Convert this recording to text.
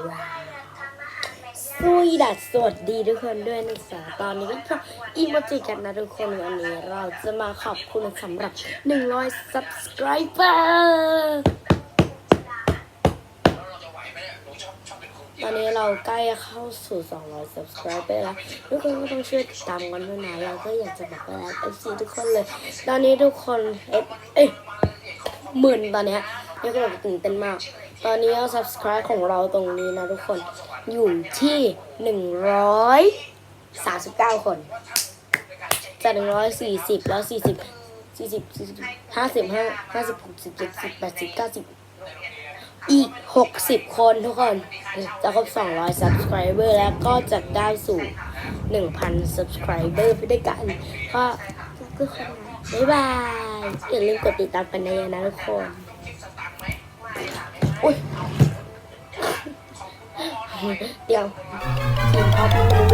ว้าสวีดัสสวัสดีทุกคนด้วยนะจ๊ะตอนนี้ก็คืออีโมจิกันนะทุกคนวันนี้เราจะมาขอบคุณสำหรับ 100 subscriber ตอนนี้เราใกล้เข้าสู่ 200 subscriber แล้วทุกคนก็ต้องช่วยติดตามกันด้วยนะเราก็อยากจะบอกว่ารัก FC ทุกคนเลย ตอนนี้ทุกคนเอ๊ะเอ้ยหมื่นตอนเนี้ยนี่ก็ตื่นเต้นมาก ตอนนี้เอา subscribe ของเราตรงนี้นะทุกคน อยู่ที่139คนจาก140แล้ว40 40 40 55 50 60 70 80 90อีก60คนทุกคนจะครบ200 subscriber แล้วก็จะได้สู่1,000 subscriber ไปด้วยกันก็ทุกคนบ๊ายบายอย่าลืมกดติดตามกันในนะทุกคน อุ้ย เดี๋ยวทีมพอพูดเรื่องแล้วบ๊า